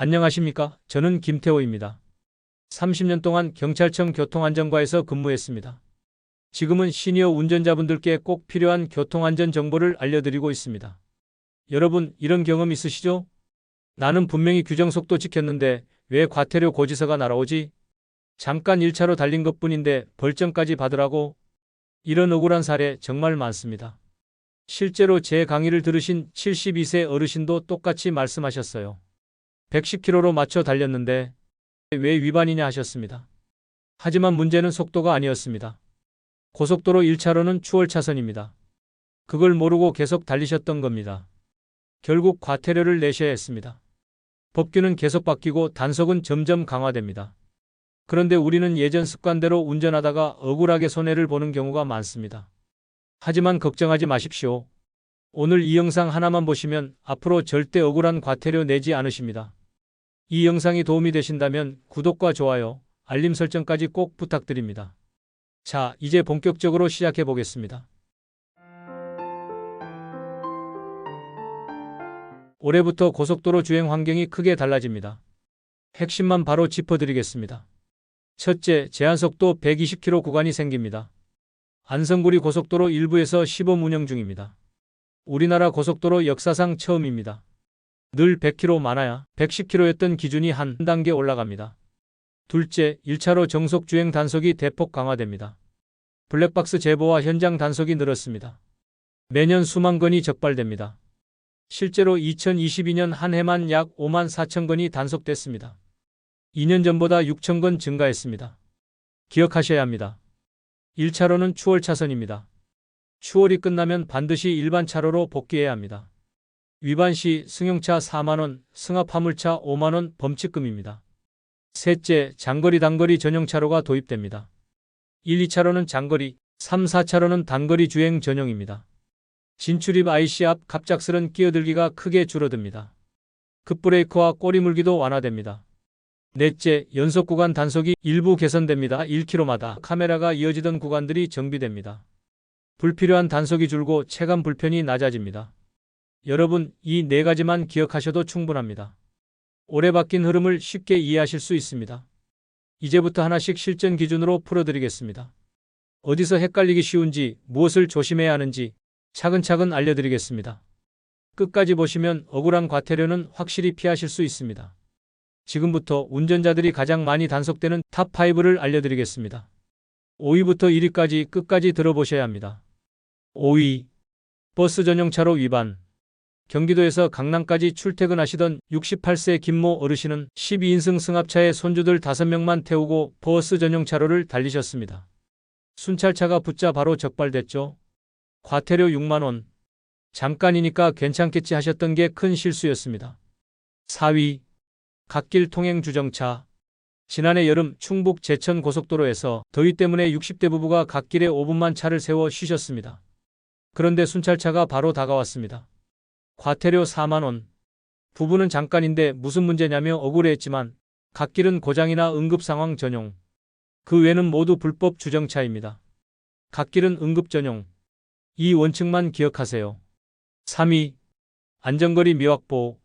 안녕하십니까? 저는 김태호입니다. 30년 동안 경찰청 교통안전과에서 근무했습니다. 지금은 시니어 운전자분들께 꼭 필요한 교통안전 정보를 알려드리고 있습니다. 여러분, 이런 경험 있으시죠? 나는 분명히 규정 속도 지켰는데 왜 과태료 고지서가 날아오지? 잠깐 1차로 달린 것 뿐인데 벌점까지 받으라고? 이런 억울한 사례 정말 많습니다. 실제로 제 강의를 들으신 72세 어르신도 똑같이 말씀하셨어요. 110km로 맞춰 달렸는데 왜 위반이냐 하셨습니다. 하지만 문제는 속도가 아니었습니다. 고속도로 1차로는 추월 차선입니다. 그걸 모르고 계속 달리셨던 겁니다. 결국 과태료를 내셔야 했습니다. 법규는 계속 바뀌고 단속은 점점 강화됩니다. 그런데 우리는 예전 습관대로 운전하다가 억울하게 손해를 보는 경우가 많습니다. 하지만 걱정하지 마십시오. 오늘 이 영상 하나만 보시면 앞으로 절대 억울한 과태료 내지 않으십니다. 이 영상이 도움이 되신다면 구독과 좋아요, 알림 설정까지 꼭 부탁드립니다. 자, 이제 본격적으로 시작해 보겠습니다. 올해부터 고속도로 주행 환경이 크게 달라집니다. 핵심만 바로 짚어드리겠습니다. 첫째, 제한속도 120km 구간이 생깁니다. 안성구리 고속도로 일부에서 시범 운영 중입니다. 우리나라 고속도로 역사상 처음입니다. 늘 100km 많아야 110km였던 기준이 한 단계 올라갑니다. 둘째, 1차로 정속 주행 단속이 대폭 강화됩니다. 블랙박스 제보와 현장 단속이 늘었습니다. 매년 수만 건이 적발됩니다. 실제로 2022년 한 해만 약 5만 4천 건이 단속됐습니다. 2년 전보다 6천 건 증가했습니다. 기억하셔야 합니다. 1차로는 추월 차선입니다. 추월이 끝나면 반드시 일반 차로로 복귀해야 합니다. 위반 시 승용차 4만원, 승합 화물차 5만원 범칙금입니다. 셋째, 장거리 단거리 전용 차로가 도입됩니다. 1, 2차로는 장거리, 3, 4차로는 단거리 주행 전용입니다. 진출입 IC 앞 갑작스런 끼어들기가 크게 줄어듭니다. 급브레이크와 꼬리물기도 완화됩니다. 넷째, 연속 구간 단속이 일부 개선됩니다. 1km마다 카메라가 이어지던 구간들이 정비됩니다. 불필요한 단속이 줄고 체감 불편이 낮아집니다. 여러분, 이 네 가지만 기억하셔도 충분합니다. 올해 바뀐 흐름을 쉽게 이해하실 수 있습니다. 이제부터 하나씩 실전 기준으로 풀어드리겠습니다. 어디서 헷갈리기 쉬운지, 무엇을 조심해야 하는지 차근차근 알려드리겠습니다. 끝까지 보시면 억울한 과태료는 확실히 피하실 수 있습니다. 지금부터 운전자들이 가장 많이 단속되는 탑5를 알려드리겠습니다. 5위부터 1위까지 끝까지 들어보셔야 합니다. 5위. 버스 전용차로 위반. 경기도에서 강남까지 출퇴근하시던 68세 김모 어르신은 12인승 승합차에 손주들 5명만 태우고 버스 전용 차로를 달리셨습니다. 순찰차가 붙자 바로 적발됐죠. 과태료 6만원. 잠깐이니까 괜찮겠지 하셨던 게 큰 실수였습니다. 4위. 갓길 통행 주정차. 지난해 여름 충북 제천 고속도로에서 더위 때문에 60대 부부가 갓길에 5분만 차를 세워 쉬셨습니다. 그런데 순찰차가 바로 다가왔습니다. 과태료 4만원. 부부는 잠깐인데 무슨 문제냐며 억울해했지만 갓길은 고장이나 응급 상황 전용. 그 외는 모두 불법 주정차입니다. 갓길은 응급 전용. 이 원칙만 기억하세요. 3위. 안전거리 미확보.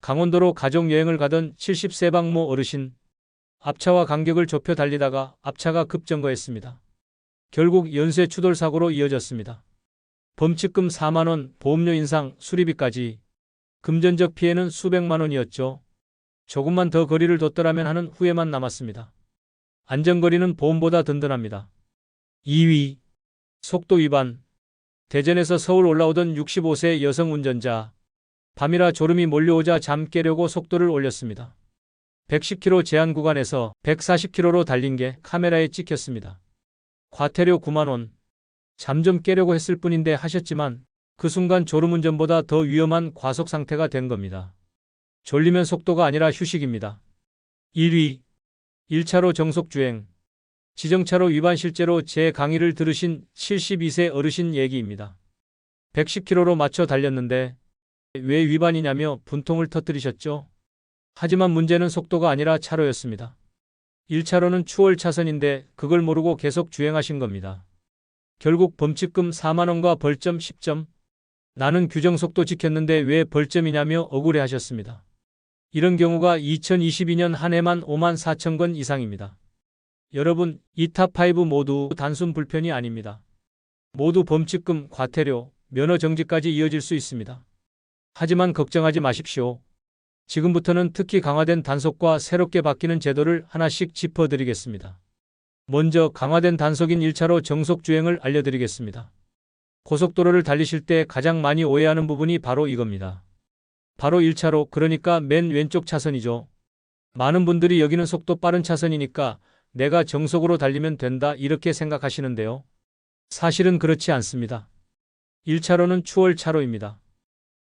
강원도로 가족여행을 가던 70세 박모 어르신. 앞차와 간격을 좁혀 달리다가 앞차가 급정거했습니다. 결국 연쇄 추돌 사고로 이어졌습니다. 범칙금 4만원, 보험료 인상, 수리비까지. 금전적 피해는 수백만 원이었죠. 조금만 더 거리를 뒀더라면 하는 후회만 남았습니다. 안전거리는 보험보다 든든합니다. 2위. 속도 위반. 대전에서 서울 올라오던 65세 여성 운전자. 밤이라 졸음이 몰려오자 잠 깨려고 속도를 올렸습니다. 110km 제한 구간에서 140km로 달린 게 카메라에 찍혔습니다. 과태료 9만원. 잠 좀 깨려고 했을 뿐인데 하셨지만 그 순간 졸음운전보다 더 위험한 과속 상태가 된 겁니다. 졸리면 속도가 아니라 휴식입니다. 1위. 1차로 정속주행. 지정차로 위반 실제로 제 강의를 들으신 72세 어르신 얘기입니다. 110km로 맞춰 달렸는데 왜 위반이냐며 분통을 터뜨리셨죠? 하지만 문제는 속도가 아니라 차로였습니다. 1차로는 추월 차선인데 그걸 모르고 계속 주행하신 겁니다. 결국 범칙금 4만원과 벌점 10점. 나는 규정 속도 지켰는데 왜 벌점이냐며 억울해 하셨습니다. 이런 경우가 2022년 한 해만 5만 4천 건 이상입니다. 여러분, 이 탑5 모두 단순 불편이 아닙니다. 모두 범칙금, 과태료, 면허 정지까지 이어질 수 있습니다. 하지만 걱정하지 마십시오. 지금부터는 특히 강화된 단속과 새롭게 바뀌는 제도를 하나씩 짚어드리겠습니다. 먼저 강화된 단속인 1차로 정속 주행을 알려드리겠습니다. 고속도로를 달리실 때 가장 많이 오해하는 부분이 바로 이겁니다. 바로 1차로, 그러니까 맨 왼쪽 차선이죠. 많은 분들이 여기는 속도 빠른 차선이니까 내가 정속으로 달리면 된다 이렇게 생각하시는데요. 사실은 그렇지 않습니다. 1차로는 추월차로입니다.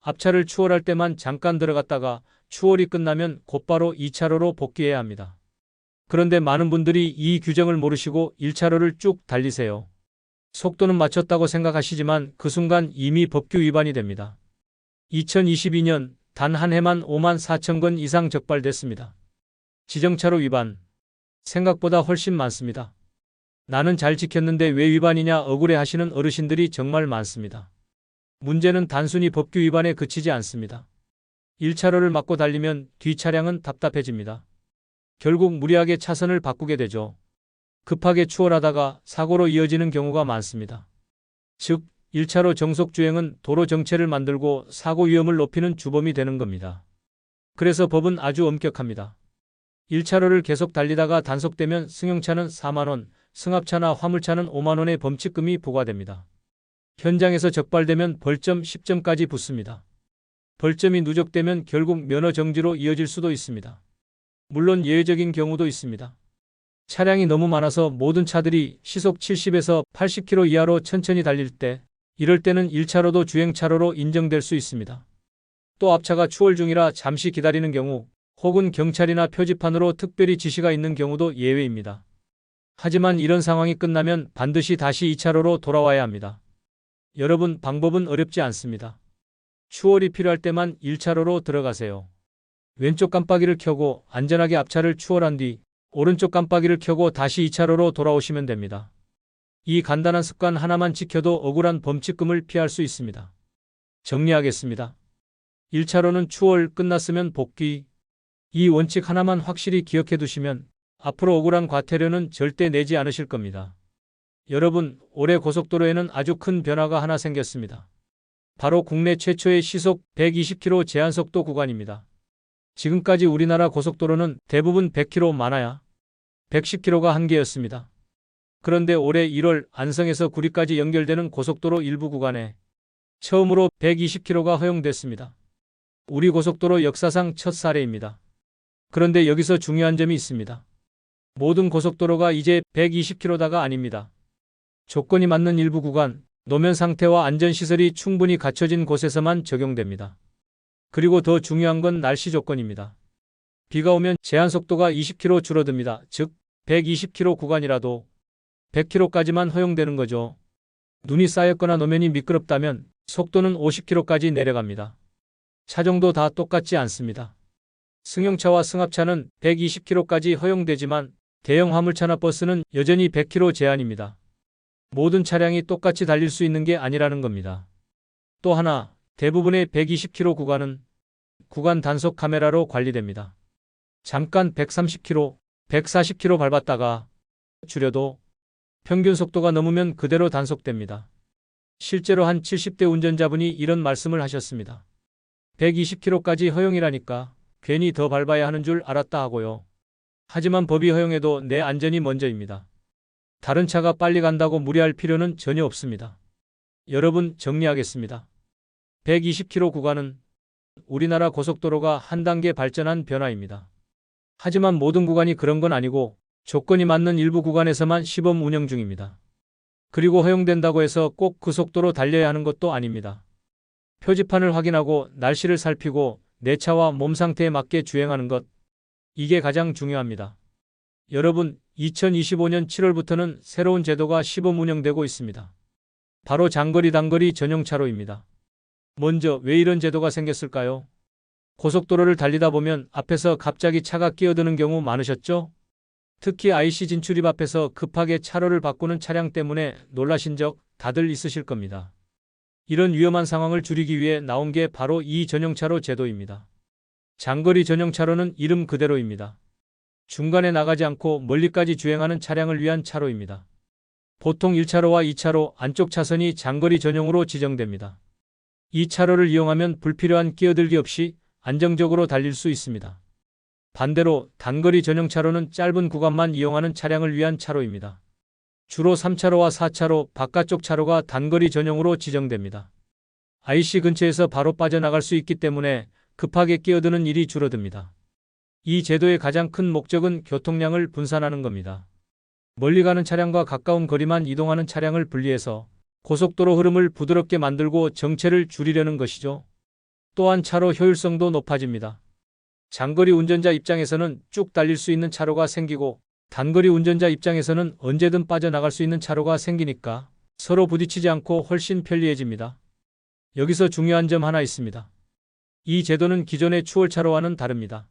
앞차를 추월할 때만 잠깐 들어갔다가 추월이 끝나면 곧바로 2차로로 복귀해야 합니다. 그런데 많은 분들이 이 규정을 모르시고 1차로를 쭉 달리세요. 속도는 맞췄다고 생각하시지만 그 순간 이미 법규 위반이 됩니다. 2022년 단 한 해만 5만 4천 건 이상 적발됐습니다. 지정차로 위반. 생각보다 훨씬 많습니다. 나는 잘 지켰는데 왜 위반이냐 억울해 하시는 어르신들이 정말 많습니다. 문제는 단순히 법규 위반에 그치지 않습니다. 1차로를 막고 달리면 뒤 차량은 답답해집니다. 결국 무리하게 차선을 바꾸게 되죠. 급하게 추월하다가 사고로 이어지는 경우가 많습니다. 즉, 1차로 정속 주행은 도로 정체를 만들고 사고 위험을 높이는 주범이 되는 겁니다. 그래서 법은 아주 엄격합니다. 1차로를 계속 달리다가 단속되면 승용차는 4만원, 승합차나 화물차는 5만원의 범칙금이 부과됩니다. 현장에서 적발되면 벌점 10점까지 붙습니다. 벌점이 누적되면 결국 면허 정지로 이어질 수도 있습니다. 물론 예외적인 경우도 있습니다. 차량이 너무 많아서 모든 차들이 시속 70에서 80km 이하로 천천히 달릴 때, 이럴 때는 1차로도 주행차로로 인정될 수 있습니다. 또 앞차가 추월 중이라 잠시 기다리는 경우, 혹은 경찰이나 표지판으로 특별히 지시가 있는 경우도 예외입니다. 하지만 이런 상황이 끝나면 반드시 다시 2차로로 돌아와야 합니다. 여러분, 방법은 어렵지 않습니다. 추월이 필요할 때만 1차로로 들어가세요. 왼쪽 깜빡이를 켜고 안전하게 앞차를 추월한 뒤 오른쪽 깜빡이를 켜고 다시 2차로로 돌아오시면 됩니다. 이 간단한 습관 하나만 지켜도 억울한 범칙금을 피할 수 있습니다. 정리하겠습니다. 1차로는 추월 끝났으면 복귀. 이 원칙 하나만 확실히 기억해 두시면 앞으로 억울한 과태료는 절대 내지 않으실 겁니다. 여러분, 올해 고속도로에는 아주 큰 변화가 하나 생겼습니다. 바로 국내 최초의 시속 120km 제한속도 구간입니다. 지금까지 우리나라 고속도로는 대부분 100km 많아야 110km가 한계였습니다. 그런데 올해 1월 안성에서 구리까지 연결되는 고속도로 일부 구간에 처음으로 120km가 허용됐습니다. 우리 고속도로 역사상 첫 사례입니다. 그런데 여기서 중요한 점이 있습니다. 모든 고속도로가 이제 120km다가 아닙니다. 조건이 맞는 일부 구간, 노면 상태와 안전시설이 충분히 갖춰진 곳에서만 적용됩니다. 그리고 더 중요한 건 날씨 조건입니다. 비가 오면 제한 속도가 20km 줄어듭니다. 즉, 120km 구간이라도 100km까지만 허용되는 거죠. 눈이 쌓였거나 노면이 미끄럽다면 속도는 50km까지 내려갑니다. 차종도 다 똑같지 않습니다. 승용차와 승합차는 120km까지 허용되지만 대형 화물차나 버스는 여전히 100km 제한입니다. 모든 차량이 똑같이 달릴 수 있는 게 아니라는 겁니다. 또 하나, 대부분의 120km 구간은 구간 단속 카메라로 관리됩니다. 잠깐 130km, 140km 밟았다가 줄여도 평균 속도가 넘으면 그대로 단속됩니다. 실제로 한 70대 운전자분이 이런 말씀을 하셨습니다. 120km까지 허용이라니까 괜히 더 밟아야 하는 줄 알았다 하고요. 하지만 법이 허용해도 내 안전이 먼저입니다. 다른 차가 빨리 간다고 무리할 필요는 전혀 없습니다. 여러분 정리하겠습니다. 120km 구간은 우리나라 고속도로가 한 단계 발전한 변화입니다. 하지만 모든 구간이 그런 건 아니고 조건이 맞는 일부 구간에서만 시범 운영 중입니다. 그리고 허용된다고 해서 꼭 그 속도로 달려야 하는 것도 아닙니다. 표지판을 확인하고 날씨를 살피고 내 차와 몸 상태에 맞게 주행하는 것. 이게 가장 중요합니다. 여러분, 2025년 7월부터는 새로운 제도가 시범 운영되고 있습니다. 바로 장거리 단거리 전용 차로입니다. 먼저 왜 이런 제도가 생겼을까요? 고속도로를 달리다 보면 앞에서 갑자기 차가 끼어드는 경우 많으셨죠? 특히 IC 진출입 앞에서 급하게 차로를 바꾸는 차량 때문에 놀라신 적 다들 있으실 겁니다. 이런 위험한 상황을 줄이기 위해 나온 게 바로 이 전용차로 제도입니다. 장거리 전용 차로는 이름 그대로입니다. 중간에 나가지 않고 멀리까지 주행하는 차량을 위한 차로입니다. 보통 1차로와 2차로 안쪽 차선이 장거리 전용으로 지정됩니다. 이 차로를 이용하면 불필요한 끼어들기 없이 안정적으로 달릴 수 있습니다. 반대로 단거리 전용 차로는 짧은 구간만 이용하는 차량을 위한 차로입니다. 주로 3차로와 4차로 바깥쪽 차로가 단거리 전용으로 지정됩니다. IC 근처에서 바로 빠져나갈 수 있기 때문에 급하게 끼어드는 일이 줄어듭니다. 이 제도의 가장 큰 목적은 교통량을 분산하는 겁니다. 멀리 가는 차량과 가까운 거리만 이동하는 차량을 분리해서 고속도로 흐름을 부드럽게 만들고 정체를 줄이려는 것이죠. 또한 차로 효율성도 높아집니다. 장거리 운전자 입장에서는 쭉 달릴 수 있는 차로가 생기고 단거리 운전자 입장에서는 언제든 빠져나갈 수 있는 차로가 생기니까 서로 부딪히지 않고 훨씬 편리해집니다. 여기서 중요한 점 하나 있습니다. 이 제도는 기존의 추월차로와는 다릅니다.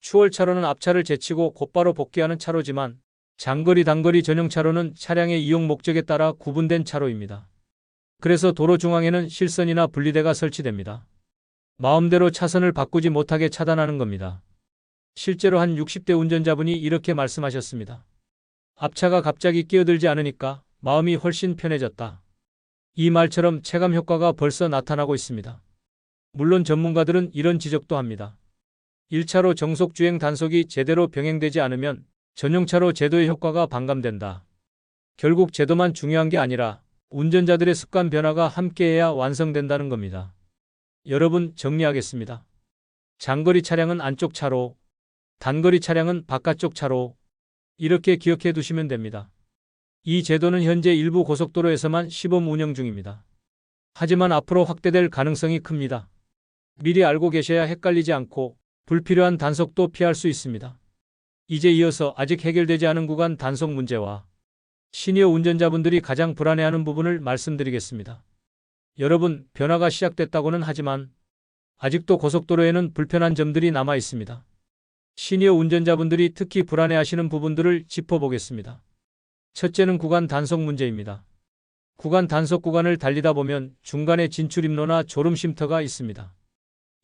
추월차로는 앞차를 제치고 곧바로 복귀하는 차로지만 장거리 단거리 전용 차로는 차량의 이용 목적에 따라 구분된 차로입니다. 그래서 도로 중앙에는 실선이나 분리대가 설치됩니다. 마음대로 차선을 바꾸지 못하게 차단하는 겁니다. 실제로 한 60대 운전자분이 이렇게 말씀하셨습니다. 앞차가 갑자기 끼어들지 않으니까 마음이 훨씬 편해졌다. 이 말처럼 체감 효과가 벌써 나타나고 있습니다. 물론 전문가들은 이런 지적도 합니다. 1차로 정속 주행 단속이 제대로 병행되지 않으면 전용차로 제도의 효과가 반감된다. 결국 제도만 중요한 게 아니라 운전자들의 습관 변화가 함께해야 완성된다는 겁니다. 여러분 정리하겠습니다. 장거리 차량은 안쪽 차로, 단거리 차량은 바깥쪽 차로 이렇게 기억해 두시면 됩니다. 이 제도는 현재 일부 고속도로에서만 시범 운영 중입니다. 하지만 앞으로 확대될 가능성이 큽니다. 미리 알고 계셔야 헷갈리지 않고 불필요한 단속도 피할 수 있습니다. 이제 이어서 아직 해결되지 않은 구간 단속 문제와 시니어 운전자분들이 가장 불안해하는 부분을 말씀드리겠습니다. 여러분, 변화가 시작됐다고는 하지만 아직도 고속도로에는 불편한 점들이 남아 있습니다. 시니어 운전자분들이 특히 불안해하시는 부분들을 짚어보겠습니다. 첫째는 구간 단속 문제입니다. 구간 단속 구간을 달리다 보면 중간에 진출입로나 졸음 쉼터가 있습니다.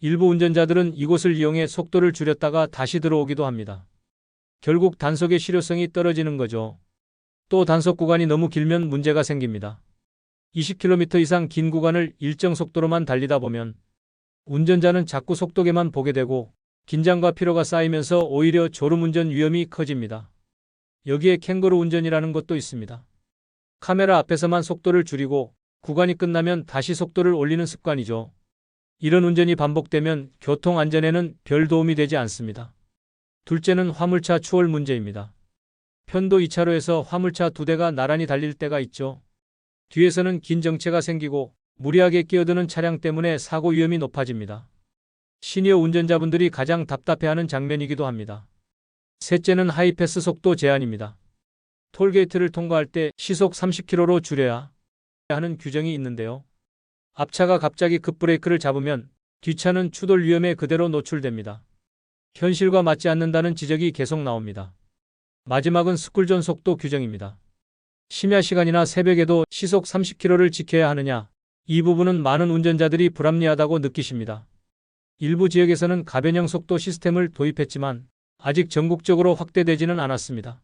일부 운전자들은 이곳을 이용해 속도를 줄였다가 다시 들어오기도 합니다. 결국 단속의 실효성이 떨어지는 거죠. 또 단속 구간이 너무 길면 문제가 생깁니다. 20km 이상 긴 구간을 일정 속도로만 달리다 보면 운전자는 자꾸 속도계만 보게 되고 긴장과 피로가 쌓이면서 오히려 졸음운전 위험이 커집니다. 여기에 캥거루 운전이라는 것도 있습니다. 카메라 앞에서만 속도를 줄이고 구간이 끝나면 다시 속도를 올리는 습관이죠. 이런 운전이 반복되면 교통 안전에는 별 도움이 되지 않습니다. 둘째는 화물차 추월 문제입니다. 편도 2차로에서 화물차 두 대가 나란히 달릴 때가 있죠. 뒤에서는 긴 정체가 생기고 무리하게 끼어드는 차량 때문에 사고 위험이 높아집니다. 시니어 운전자분들이 가장 답답해하는 장면이기도 합니다. 셋째는 하이패스 속도 제한입니다. 톨게이트를 통과할 때 시속 30km로 줄여야 하는 규정이 있는데요. 앞차가 갑자기 급브레이크를 잡으면 뒷차는 추돌 위험에 그대로 노출됩니다. 현실과 맞지 않는다는 지적이 계속 나옵니다. 마지막은 스쿨존 속도 규정입니다. 심야 시간이나 새벽에도 시속 30km를 지켜야 하느냐, 이 부분은 많은 운전자들이 불합리하다고 느끼십니다. 일부 지역에서는 가변형 속도 시스템을 도입했지만 아직 전국적으로 확대되지는 않았습니다.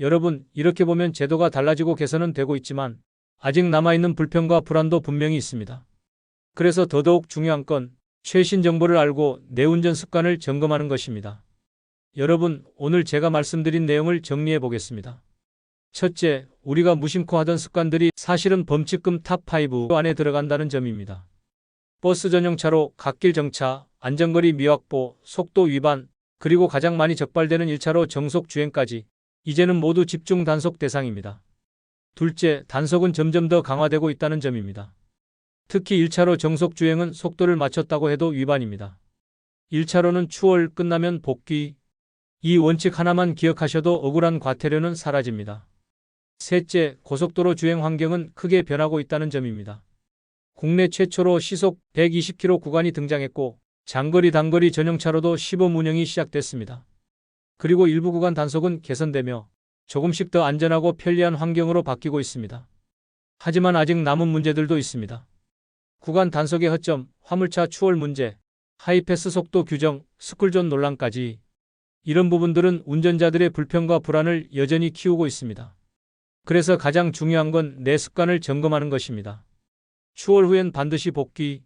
여러분, 이렇게 보면 제도가 달라지고 개선은 되고 있지만 아직 남아있는 불편과 불안도 분명히 있습니다. 그래서 더더욱 중요한 건 최신 정보를 알고 내 운전 습관을 점검하는 것입니다. 여러분, 오늘 제가 말씀드린 내용을 정리해 보겠습니다. 첫째, 우리가 무심코 하던 습관들이 사실은 범칙금 탑5 안에 들어간다는 점입니다. 버스 전용차로 갓길 정차, 안전거리 미확보, 속도 위반, 그리고 가장 많이 적발되는 1차로 정속 주행까지 이제는 모두 집중 단속 대상입니다. 둘째, 단속은 점점 더 강화되고 있다는 점입니다. 특히 1차로 정속 주행은 속도를 맞췄다고 해도 위반입니다. 1차로는 추월 끝나면 복귀. 이 원칙 하나만 기억하셔도 억울한 과태료는 사라집니다. 셋째, 고속도로 주행 환경은 크게 변하고 있다는 점입니다. 국내 최초로 시속 120km 구간이 등장했고 장거리 단거리 전용차로도 시범 운영이 시작됐습니다. 그리고 일부 구간 단속은 개선되며 조금씩 더 안전하고 편리한 환경으로 바뀌고 있습니다. 하지만 아직 남은 문제들도 있습니다. 구간 단속의 허점, 화물차 추월 문제, 하이패스 속도 규정, 스쿨존 논란까지 이런 부분들은 운전자들의 불평과 불안을 여전히 키우고 있습니다. 그래서 가장 중요한 건 내 습관을 점검하는 것입니다. 추월 후엔 반드시 복귀,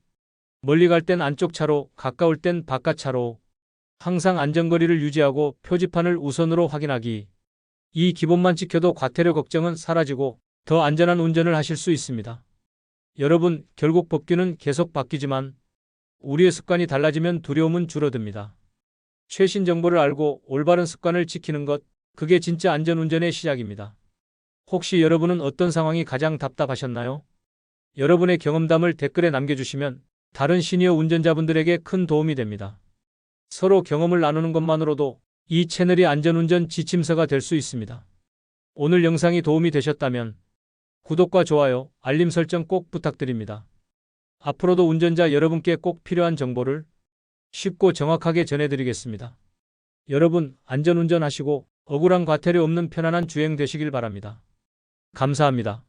멀리 갈 땐 안쪽 차로, 가까울 땐 바깥 차로, 항상 안전거리를 유지하고 표지판을 우선으로 확인하기. 이 기본만 지켜도 과태료 걱정은 사라지고 더 안전한 운전을 하실 수 있습니다. 여러분, 결국 법규는 계속 바뀌지만 우리의 습관이 달라지면 두려움은 줄어듭니다. 최신 정보를 알고 올바른 습관을 지키는 것, 그게 진짜 안전운전의 시작입니다. 혹시 여러분은 어떤 상황이 가장 답답하셨나요? 여러분의 경험담을 댓글에 남겨주시면 다른 시니어 운전자분들에게 큰 도움이 됩니다. 서로 경험을 나누는 것만으로도 이 채널이 안전운전 지침서가 될 수 있습니다. 오늘 영상이 도움이 되셨다면 구독과 좋아요, 알림 설정 꼭 부탁드립니다. 앞으로도 운전자 여러분께 꼭 필요한 정보를 쉽고 정확하게 전해드리겠습니다. 여러분, 안전운전 하시고 억울한 과태료 없는 편안한 주행 되시길 바랍니다. 감사합니다.